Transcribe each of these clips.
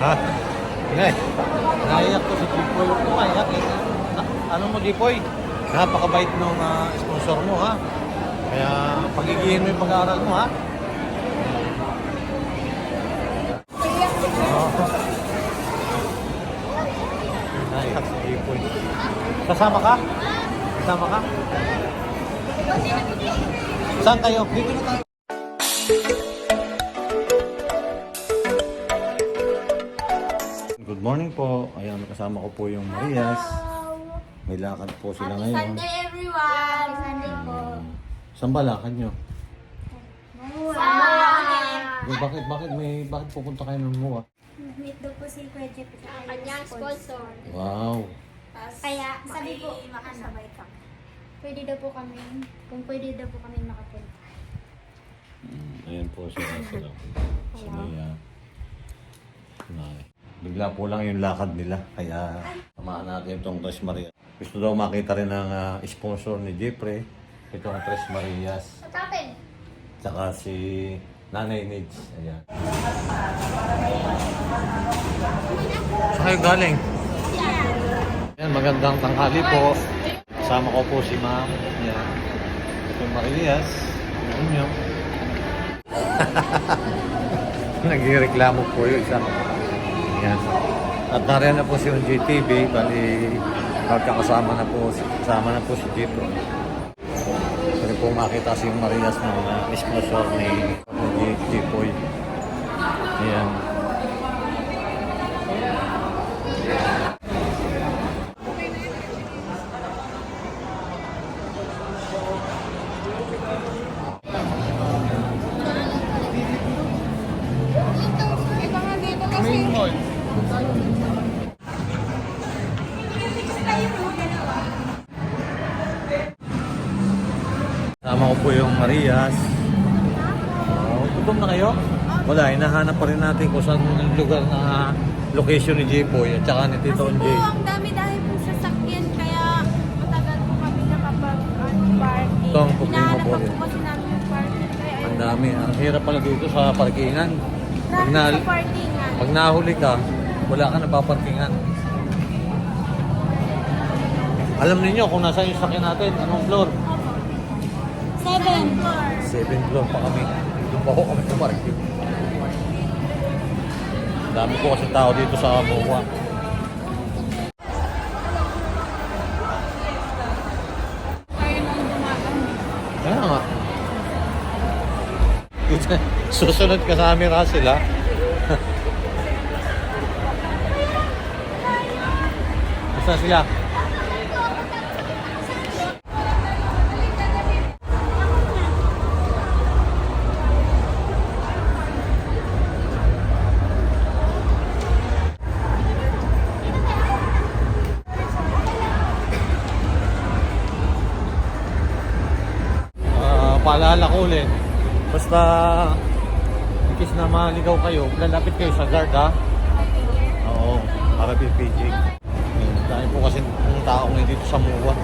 Ha? Hindi. Naiyak ko si Jipoy. Umayak eh. Na- ano mo, Jipoy? Napakabait nung ah, sponsor mo, ha? Kaya pagigihin mo yung pag-aaral mo, ha? Oo. Naiyak si Jipoy. Kasama ka? Kasama ka? Saan kayo? Dito na tayo. Good morning po. Ayan, kasama ko po yung Marias. May lakad po sila Happy ngayon. Sunday, everyone! Sunday po. Saan ba lakad nyo? Sa Eh, bakit, bakit may, bakit pupunta kayo ng MUA? Meet daw po si Kuya Jeff sa kanyang sponsor. Wow. Kaya sabi po, makasabay ka. Pwede daw po kami, kung pwede daw po kami makapunta. Mm, ayan po sila sila. Si Maya. Nay. Bigla po lang yung lakad nila. Kaya samahan natin itong Tres Maria. Gusto daw makita rin ng ah, sponsor ni Jeffrey. Itong Tres Marias. Tatapin! Tsaka si Nanay Nids. Ayan. Saan kayo galing? Ayan, magandang tanghali po. Kasama ko po si Ma'am. Ayan. Ito yung Marias. Yung inyo. Nagreklamo po yung isa. Ayan. At nariyan na po si JTV. Bali, magkakasama na po, kasama na po si Jito. Pwede po makita si Marias uh, sponsor ni Jipoy. Ayan. Kasama ko po yung Marias. Oh, gutom na kayo? Wala, hinahanap pa rin natin kung saan yung lugar na location ni Jipoy at saka ni Tito Kasi po, Jay. ang dami-dami po sasakyan, kaya matagal po kami nakapag ano, parking. Ito ang problema Hinahanap po pa rin. po kasi namin yung parking. Kaya Ang ayun, dami. Ang hirap pala dito sa parkingan. Pag, traffic na, sa parkingan. pag nahuli ka, wala ka napaparkingan. Alam niyo kung nasa yung sakyan natin, anong floor? Seven floor. Seven floor pa kami. Doon pa ako kami tumarking. Ang dami po kasi tao dito sa Moa. Kaya nga. Susunod ka sa amin, Russell, ha? Basta sila. Ah, paalala ko ulit. Basta ikis na maligaw kayo, lalapit kayo sa guard ha. Oo, para PPG. Dahil po kasi ng tao ngayon dito sa MUA.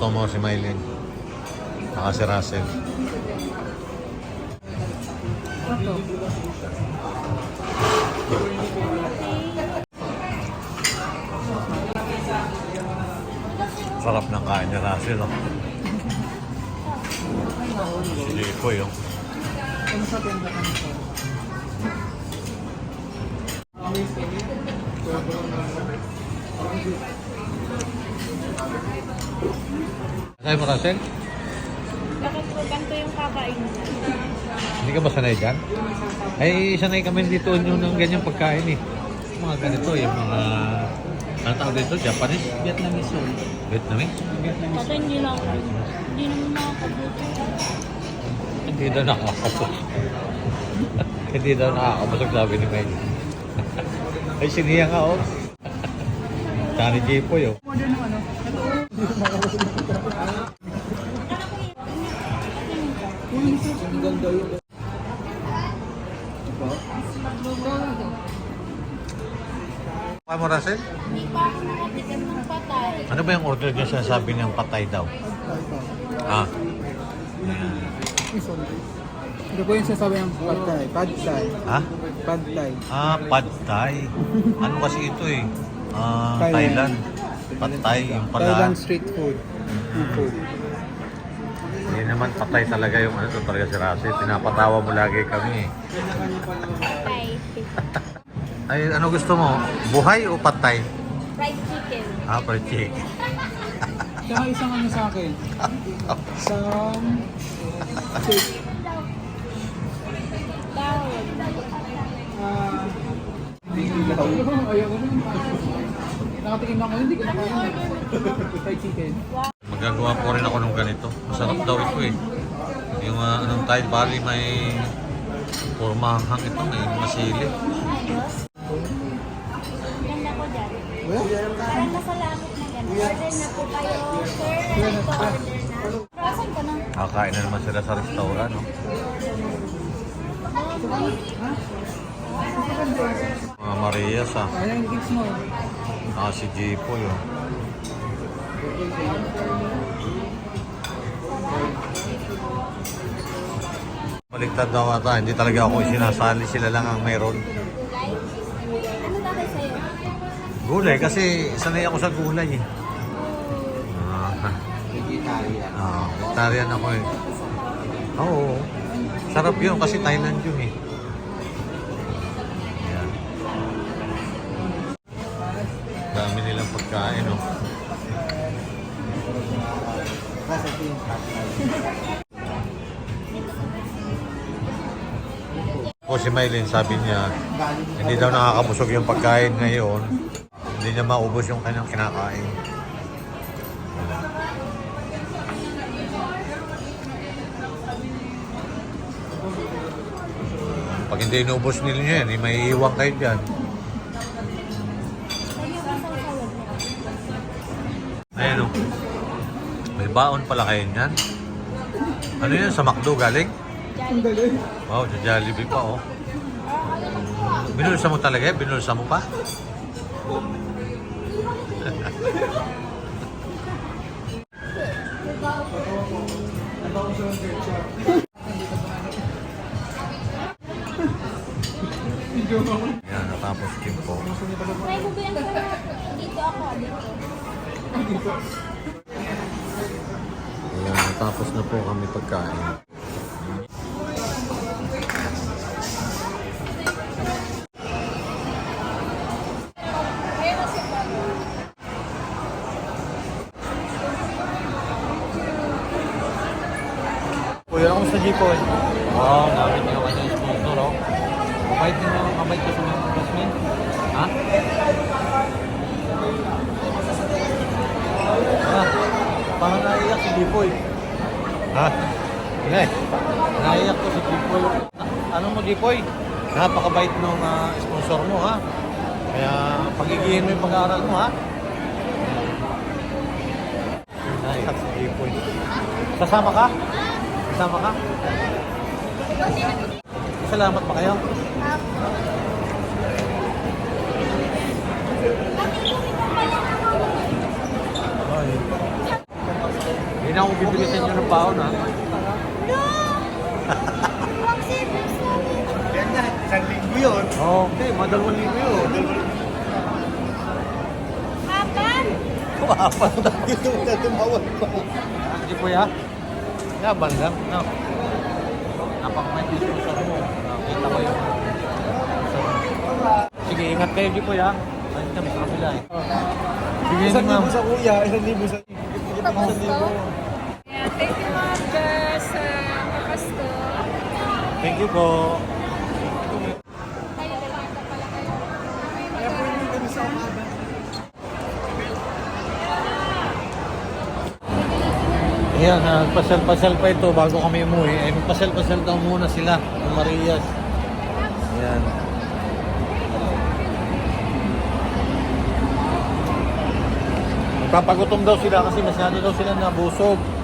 Nagutom mo si Maylin. Saka si Russell. Sarap ng kain ni Russell. Oh. Si Jipoy. Oh. Kaya mo Russell? Bakit po ganito yung kakain niya? Hindi ka ba sanay dyan? Ay, sanay kami dito nyo ng ganyang pagkain eh. Mga ganito, yung mga... Ano tawag dito? Japanese? Vietnamese yun. Vietnamese? Kasi hindi lang, hindi naman makakabuti. Hindi daw nakakabusog. Hindi daw nakakabusog sabi ni Mike. Ay, siniya nga, oh. Tsaka ni Jipoy, oh. Kaya mo, Russell? Hindi pa ako nakatikim ng patay. Ano ba yung order niya sinasabi niyang patay daw? Ah. Ito po yung sasabi ng pad thai. Pad thai. Ha? Pad thai. Ah, pad thai. Ano kasi ito eh? Ah, Thailand. Thailand. Pad thai, yung pala. Thailand street food. Food. Hindi naman patay talaga yung ano to talaga si Russell. Pinapatawa mo lagi kami eh. Thai. Ay, ano gusto mo? Buhay o patay? Fried chicken. Ah, fried chicken. Tsaka isang ano sa akin. Isang... Tawag. Ah... Ayoko nun. Nakatikim ako, hindi ko nakain. Fried chicken. Magagawa po rin ako ng ganito. Masarap daw ito eh. Yung uh, anong Thai Bali may pormahanghang ito, may masili. Parang nasalamot na gano'n. Order na po kayo. Sir, ready to order na. Asan ka na? Kakain na naman sila sa restaurant, no? Mga Marias, ah. Ayan, kids mo. Ah, si Jipo, yun. Baliktad daw ata, hindi talaga ako sinasali, sila lang ang mayroon. Gulay, kasi sanay ako sa gulay eh. Ah, Vegetarian. ah, vegetarian ako eh. Oo. Sarap yun kasi Thailand yun eh. Ayan. Dami nilang pagkain, oh. O si Maylin, sabi niya, hindi daw nakakabusog yung pagkain ngayon. Hindi niya maubos yung kanyang kinakain. Pag hindi inubos nila yan, eh, may iwan kayo dyan. Ayan o. May baon pala kayo niyan. Ano yun? Sa McDo galing? Wow, sa Jollibee pa oh. Binulsa mo talaga? Binulsa mo pa? Yan, natapos din po. Mo ba yan, sir? Dito ako, dito. Ayan, natapos na po kami pagkain. Kuya, kamusta Jipoy? Wow, namin yung kanyang sponsor, oh. Mabait din naman, mabait kasi ng Jasmine. Ha? Ah, parang naiyak si Jipoy. Ha? Hindi. Naiyak ko si Jipoy. Ah, ano mo, Jipoy? Napakabait nung ah, sponsor mo, ha? Kaya pagigihin mo yung pag-aaral mo, ha? Naiyak si Jipoy. Sasama ka? Sasama ka? Salamat pa kayo. Ay. Hindi na ako bibili sa inyo ng baon, ha? Service namin. Isang linggo yun. Okay, madalawang libo yun. Kapan? Apat na Dito na tumawag pa. Hindi po ya. Yaban lang. No. Napakamay dito sa mo. Nakita ko yung... Sige, ingat kayo di po ya. Ay, kami sa kabila eh. Sige, Isang ma'am. libo sa kuya, isang libo sa... Isang libo. Thank you, Ma'am Jess, Pasko. Thank you po. Yan, nagpasal-pasal pa ito bago kami umuwi. Ay, magpasal-pasal daw muna sila ng Marias. Yan. Papagutom daw sila kasi masyado daw sila nabusog.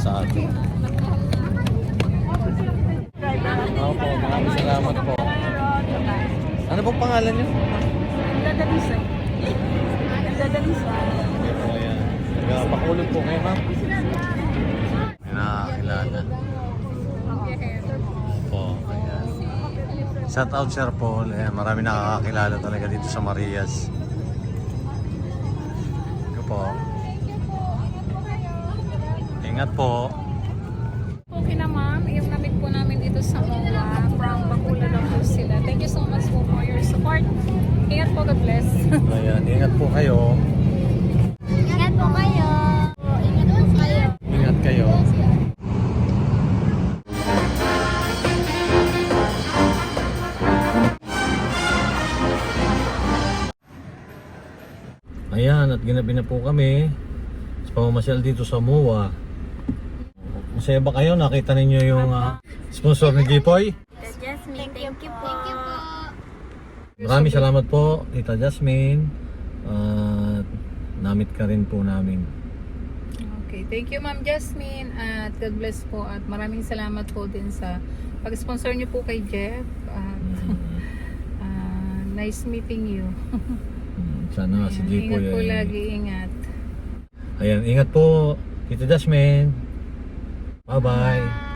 Sa atin. Opo, maraming salamat po. Ano pong pangalan niyo? Dadalisay. Ito, ayan. Nagpakulog po kayo, ma'am. May nakakilala. Po, ayan. Shout out Sir Paul. Ayan, marami nakakakilala talaga dito sa Marias. Ito po. Ingat po. Okay na ma'am, yung namit po namin dito sa MOA, from lang po sila. Thank you so much po for your support. Ingat po, God bless. Ayan, ingat po kayo. Ingat po kayo. Ingat po kayo. Ingat kayo. Ayan, at ginabi na po kami sa pamamasyal dito sa MOA. Masaya ba kayo? Nakita ninyo yung ah, sponsor ni Gipoy? Jasmine, thank you po. Thank you po. Maraming salamat po, Tita Jasmine. At namit ka rin po namin. Okay, thank you Ma'am Jasmine at God bless po at maraming salamat po din sa pag-sponsor niyo po kay Jeff at ah, nice meeting you. Sana si Ayan, Gipoy ingat po ay- lagi, ingat. Ayan, ingat po, Tita Jasmine. Bye-bye.